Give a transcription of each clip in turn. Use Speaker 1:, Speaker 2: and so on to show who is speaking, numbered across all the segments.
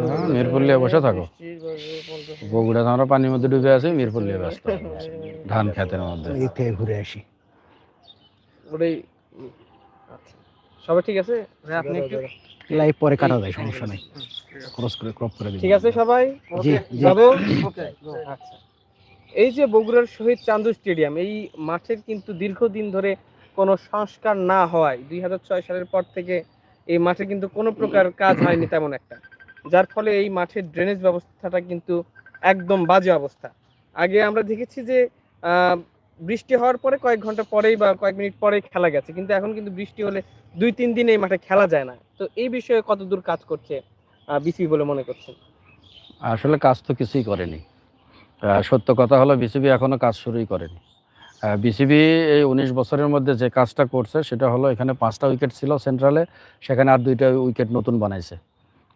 Speaker 1: হ্যাঁ, মিরপুর বসে থাকো। বগুড়া আমরা পানির মধ্যে ডুবে আছি মিরপুর লিয়ে ব্যস্ত। ধান খেতের মধ্যে।
Speaker 2: ঘুরে আসি।
Speaker 3: ওটাই আচ্ছা। সবাই ঠিক আছে? আপনি একটু?
Speaker 2: লাইভ পরে কাটা যায় সমস্যা নেই। ক্রস করে ক্রপ করে
Speaker 3: ঠিক আছে সবাই?
Speaker 2: জি
Speaker 3: বাবু আচ্ছা। এই যে বগুড়ার শহীদ চান্দু স্টেডিয়াম এই মাঠের কিন্তু দীর্ঘদিন ধরে কোনো সংস্কার না হওয়ায় দুই হাজার ছয় সালের পর থেকে এই মাঠে কিন্তু কোনো প্রকার কাজ হয়নি তেমন একটা। যার ফলে এই মাঠের ড্রেনেজ ব্যবস্থাটা কিন্তু একদম বাজে অবস্থা। আগে আমরা দেখেছি যে বৃষ্টি হওয়ার পরে কয়েক ঘণ্টা পরেই বা কয়েক মিনিট পরেই খেলা গেছে। কিন্তু এখন কিন্তু বৃষ্টি হলে দুই তিন দিন এই মাঠে খেলা যায় না। তো এই বিষয়ে কতদূর কাজ করছে বিসি বলে মনে করছেন?
Speaker 1: আসলে কাজ তো কিছুই করেনি। সত্য কথা হলো বিসিবি এখনও কাজ শুরুই করেনি। বিসিবি এই উনিশ বছরের মধ্যে যে কাজটা করছে, সেটা হলো এখানে পাঁচটা উইকেট ছিল সেন্ট্রালে সেখানে আর দুইটা উইকেট নতুন বানাইছে।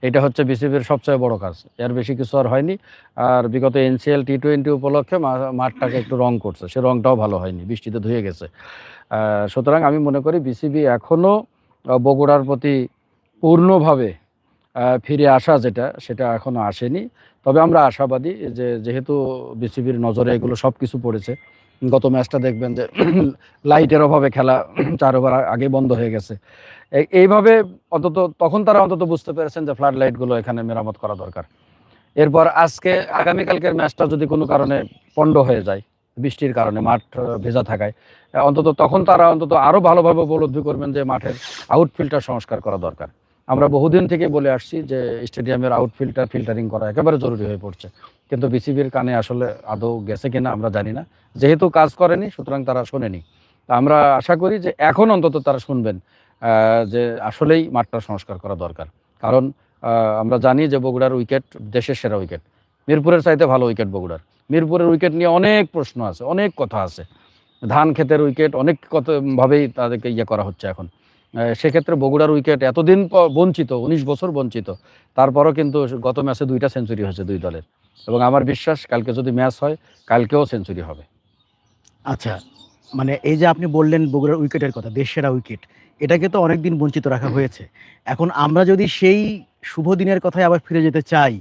Speaker 1: এটা হচ্ছে বিসিবির সবচেয়ে বড় কাজ। এর বেশি কিছু আর হয়নি। আর বিগত এনসিএল টি টোয়েন্টি উপলক্ষে মাঠটাকে একটু রং করছে। সে রংটাও ভালো হয়নি, বৃষ্টিতে ধুয়ে গেছে। সুতরাং আমি মনে করি বিসিবি এখনও বগুড়ার প্রতি পূর্ণভাবে ফিরে আসা যেটা, সেটা এখনও আসেনি। তবে আমরা আশাবাদী যে, যেহেতু বিসিবির নজরে এগুলো সব কিছু পড়েছে, গত ম্যাচটা দেখবেন যে, লাইটের অভাবে খেলা চার ওভার আগে বন্ধ হয়ে গেছে। এইভাবে অন্তত, তখন তারা অন্তত বুঝতে পেরেছেন যে ফ্লাড লাইটগুলো এখানে মেরামত করা দরকার। এরপর আজকে, আগামীকালকের ম্যাচটা যদি কোনো কারণে পণ্ড হয়ে যায়, বৃষ্টির কারণে মাঠ ভেজা থাকায়, অন্তত তখন তারা অন্তত আরও ভালোভাবে উপলব্ধি করবেন যে, মাঠের আউটফিল্ডটা সংস্কার করা দরকার। আমরা বহুদিন থেকে বলে আসছি যে স্টেডিয়ামের আউটফিল্ডটা ফিল্টারিং করা একেবারে জরুরি হয়ে পড়ছে। কিন্তু বিসিবির কানে আসলে আদৌ গেছে কিনা আমরা জানি না। যেহেতু কাজ করেনি, সুতরাং তারা শোনেনি। তা আমরা আশা করি যে এখন অন্তত তারা শুনবেন যে আসলেই মাঠটা সংস্কার করা দরকার। কারণ আমরা জানি যে বগুড়ার উইকেট দেশের সেরা উইকেট। মিরপুরের চাইতে ভালো উইকেট বগুড়ার। মিরপুরের উইকেট নিয়ে অনেক প্রশ্ন আছে, অনেক কথা আছে। ধান ক্ষেতের উইকেট অনেক কত ভাবেই তাদেরকে ইয়ে করা হচ্ছে এখন। সেক্ষেত্রে বগুড়ার উইকেট এতদিন বঞ্চিত, উনিশ বছর বঞ্চিত। তারপরও কিন্তু গত ম্যাচে দুইটা সেঞ্চুরি হয়েছে দুই দলের। এবং আমার বিশ্বাস, কালকে যদি ম্যাচ হয়, কালকেও সেঞ্চুরি হবে।
Speaker 2: আচ্ছা মানে এই যে আপনি বললেন বগুড়ার উইকেটের কথা দেশ সেরা উইকেট এটাকে তো অনেকদিন বঞ্চিত রাখা হয়েছে। এখন আমরা যদি সেই শুভ দিনের কথায় আবার ফিরে যেতে চাই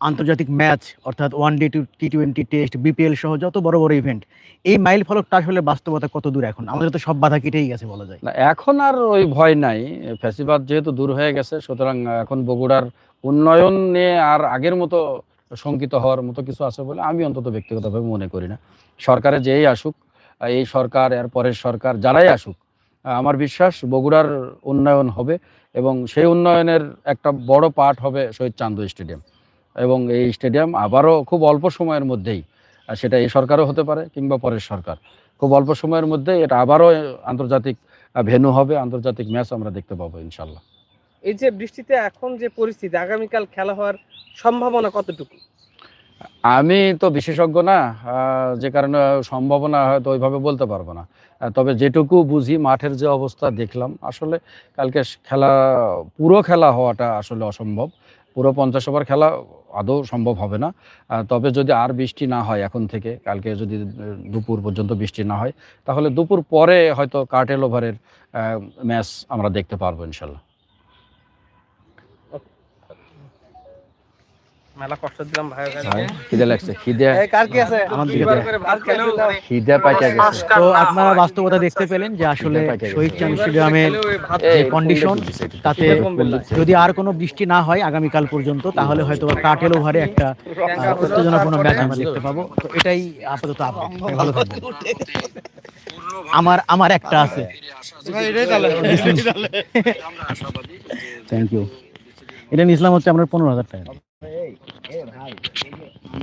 Speaker 2: আন্তর্জাতিক ম্যাচ, অর্থাৎ one day T twenty test BPL সহ যত বড় বড় ইভেন্ট এই মাইল ফলকটা আসলে বাস্তবতা কত দূর এখন? আমাদের তো সব বাধা কেটেই গেছে বলা যায়।
Speaker 1: না, এখন আর ওই ভয় নাই। ফ্যাসিবাদ যেহেতু দূর হয়ে গেছে, সুতরাং এখন বগুড়ার উন্নয়ন নিয়ে আর আগের মতো শঙ্কিত হওয়ার মতো কিছু আছে বলে আমি অন্তত ব্যক্তিগতভাবে মনে করি না। সরকারে যেই আসুক, এই সরকার, এর পরের সরকার, যারাই আসুক, আমার বিশ্বাস বগুড়ার উন্নয়ন হবে এবং সেই উন্নয়নের একটা বড় পার্ট হবে শহীদ চান্দু স্টেডিয়াম। এবং এই স্টেডিয়াম আবারও খুব অল্প সময়ের মধ্যেই সেটা এই সরকারও হতে পারে কিংবা পরের সরকার। খুব অল্প সময়ের মধ্যে এটা আবারও আন্তর্জাতিক ভেনু হবে আন্তর্জাতিক ম্যাচ আমরা দেখতে পাবো ইনশাল্লাহ।
Speaker 3: এই যে বৃষ্টিতে এখন যে পরিস্থিতি আগামীকাল খেলা হওয়ার সম্ভাবনা কতটুকু?
Speaker 1: আমি তো বিশেষজ্ঞ না যে কারণে সম্ভাবনা হয়তো ওইভাবে বলতে পারব না। তবে যেটুকু বুঝি মাঠের যে অবস্থা দেখলাম আসলে কালকে খেলা পুরো খেলা হওয়াটা আসলে অসম্ভব। পুরো পঞ্চাশ ওভার খেলা আদৌ সম্ভব হবে না। তবে যদি আর বৃষ্টি না হয় এখন থেকে, কালকে যদি দুপুর পর্যন্ত বৃষ্টি না হয়, তাহলে দুপুর পরে হয়তো কার্টেল ওভারের ম্যাচ আমরা দেখতে পারব ইনশাল্লাহ।
Speaker 3: মেলা কষ্ট দিলাম ভাই
Speaker 1: ভাই, খিদে লাগছে খিদে।
Speaker 2: কার কি আছে? আমার দিকে
Speaker 3: দুইবার
Speaker 2: দেয়।
Speaker 3: করে ভাত খেলেও
Speaker 1: খিদে পাইতে গেছে।
Speaker 2: তো আপনারা বাস্তবতা দেখতে পেলেন যে আসলে। শহীদ যে। তাতে যদি আর কোনো বৃষ্টি না হয় আগামীকাল পর্যন্ত তাহলে হয়তো বা কাটেল ওভারে একটা উত্তেজনাপূর্ণ ম্যাচ আমরা দেখতে পাবো। তো এটাই আপাতত আপডেট। আমার আমার একটা আছে।
Speaker 1: থ্যাংক ইউ
Speaker 2: এটা নিয়েছিলাম হচ্ছে আপনার পনেরো হাজার টাকা। 没有他一个你